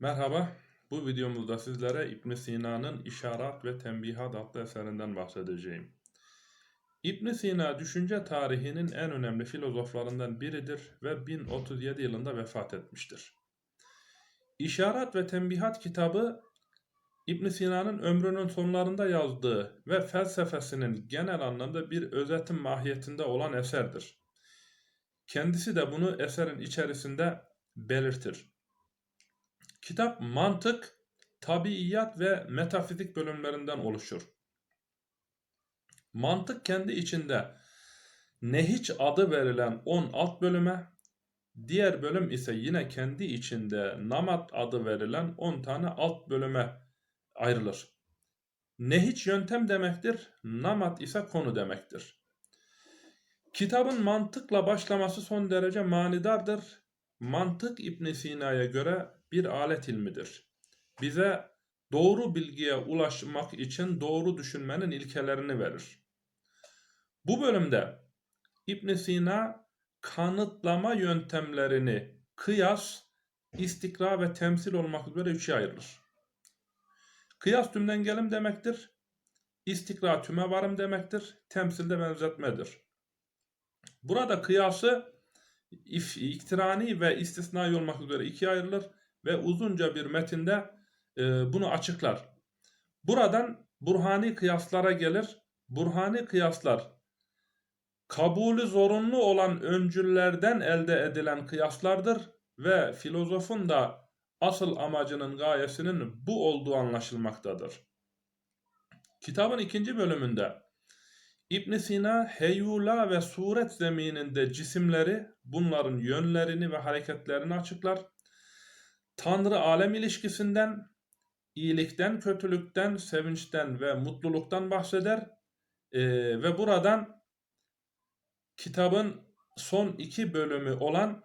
Merhaba, bu videomuzda sizlere ibn Sina'nın İşarat ve Tembihat adlı eserinden bahsedeceğim. ibn Sina düşünce tarihinin en önemli filozoflarından biridir ve 1037 yılında vefat etmiştir. İşarat ve Tembihat kitabı ibn Sina'nın ömrünün sonlarında yazdığı ve felsefesinin genel anlamda bir özetim mahiyetinde olan eserdir. Kendisi de bunu eserin içerisinde belirtir. Kitap mantık, tabiiyat ve metafizik bölümlerinden oluşur. Mantık kendi içinde nehiç adı verilen 10 alt bölüme, diğer bölüm ise yine kendi içinde namat adı verilen 10 tane alt bölüme ayrılır. Nehiç yöntem demektir, namat ise konu demektir. Kitabın mantıkla başlaması son derece manidardır. Mantık İbn Sina'ya göre bir alet ilmidir. Bize doğru bilgiye ulaşmak için doğru düşünmenin ilkelerini verir. Bu bölümde İbn Sina kanıtlama yöntemlerini kıyas, istikra ve temsil olmak üzere üçe ayırır. Kıyas tümden gelim demektir. İstikra tüme varım demektir. Temsilde benzetmedir. Burada kıyası if, iktirani ve istisnai olmak üzere ikiye ayrılır ve uzunca bir metinde e, bunu açıklar. Buradan burhani kıyaslara gelir. Burhani kıyaslar kabulü zorunlu olan öncüllerden elde edilen kıyaslardır ve filozofun da asıl amacının gayesinin bu olduğu anlaşılmaktadır. Kitabın ikinci bölümünde İbn Sina heyula ve suret zemininde cisimleri, bunların yönlerini ve hareketlerini açıklar. Tanrı alem ilişkisinden, iyilikten, kötülükten, sevinçten ve mutluluktan bahseder. Ee, ve buradan kitabın son iki bölümü olan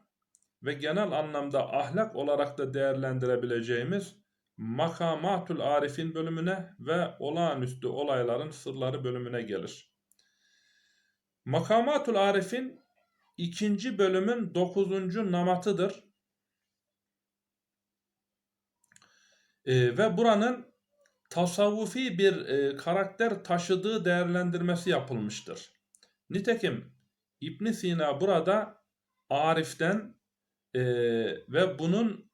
ve genel anlamda ahlak olarak da değerlendirebileceğimiz Makamatul Arif'in bölümüne ve olağanüstü olayların sırları bölümüne gelir. Makamatul Arif'in ikinci bölümün dokuzuncu namatıdır. E, ve buranın tasavvufi bir e, karakter taşıdığı değerlendirmesi yapılmıştır. Nitekim İbn Sina burada Arif'ten e, ve bunun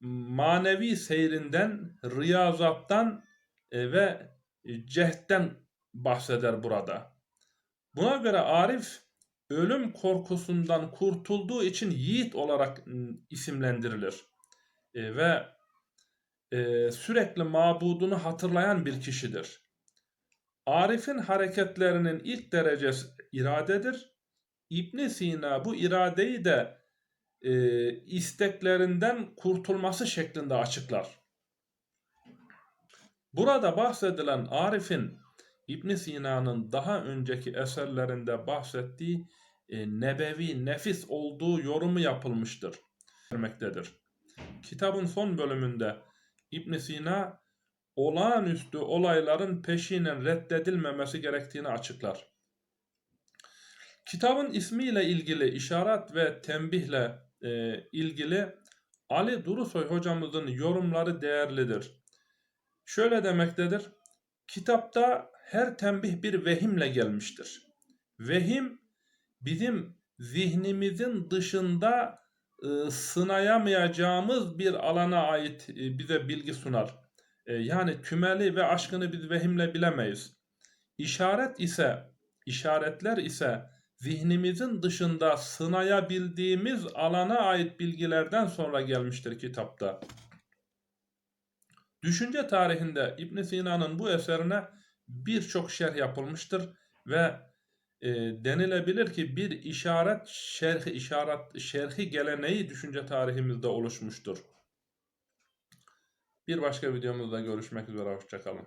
manevi seyrinden, riyazattan e, ve cehden bahseder burada. Buna göre Arif ölüm korkusundan kurtulduğu için yiğit olarak isimlendirilir. E, ve e, sürekli mabudunu hatırlayan bir kişidir. Arif'in hareketlerinin ilk derecesi iradedir. İbn Sina bu iradeyi de e, isteklerinden kurtulması şeklinde açıklar. Burada bahsedilen Arif'in İbn Sina'nın daha önceki eserlerinde bahsettiği e, nebevi nefis olduğu yorumu yapılmıştır. Kitabın son bölümünde İbn Sina olağanüstü olayların peşinen reddedilmemesi gerektiğini açıklar. Kitabın ismiyle ilgili işaret ve tembihle e, ilgili Ali Durusoy hocamızın yorumları değerlidir. Şöyle demektedir. Kitapta her tembih bir vehimle gelmiştir. Vehim bizim zihnimizin dışında sınayamayacağımız bir alana ait e, bize bilgi sunar. E, yani tümeli ve aşkını biz vehimle bilemeyiz. İşaret ise, işaretler ise zihnimizin dışında sınayabildiğimiz alana ait bilgilerden sonra gelmiştir kitapta. Düşünce tarihinde İbn Sina'nın bu eserine birçok şerh yapılmıştır ve e, denilebilir ki bir işaret şerhi işaret şerhi geleneği düşünce tarihimizde oluşmuştur. Bir başka videomuzda görüşmek üzere hoşçakalın.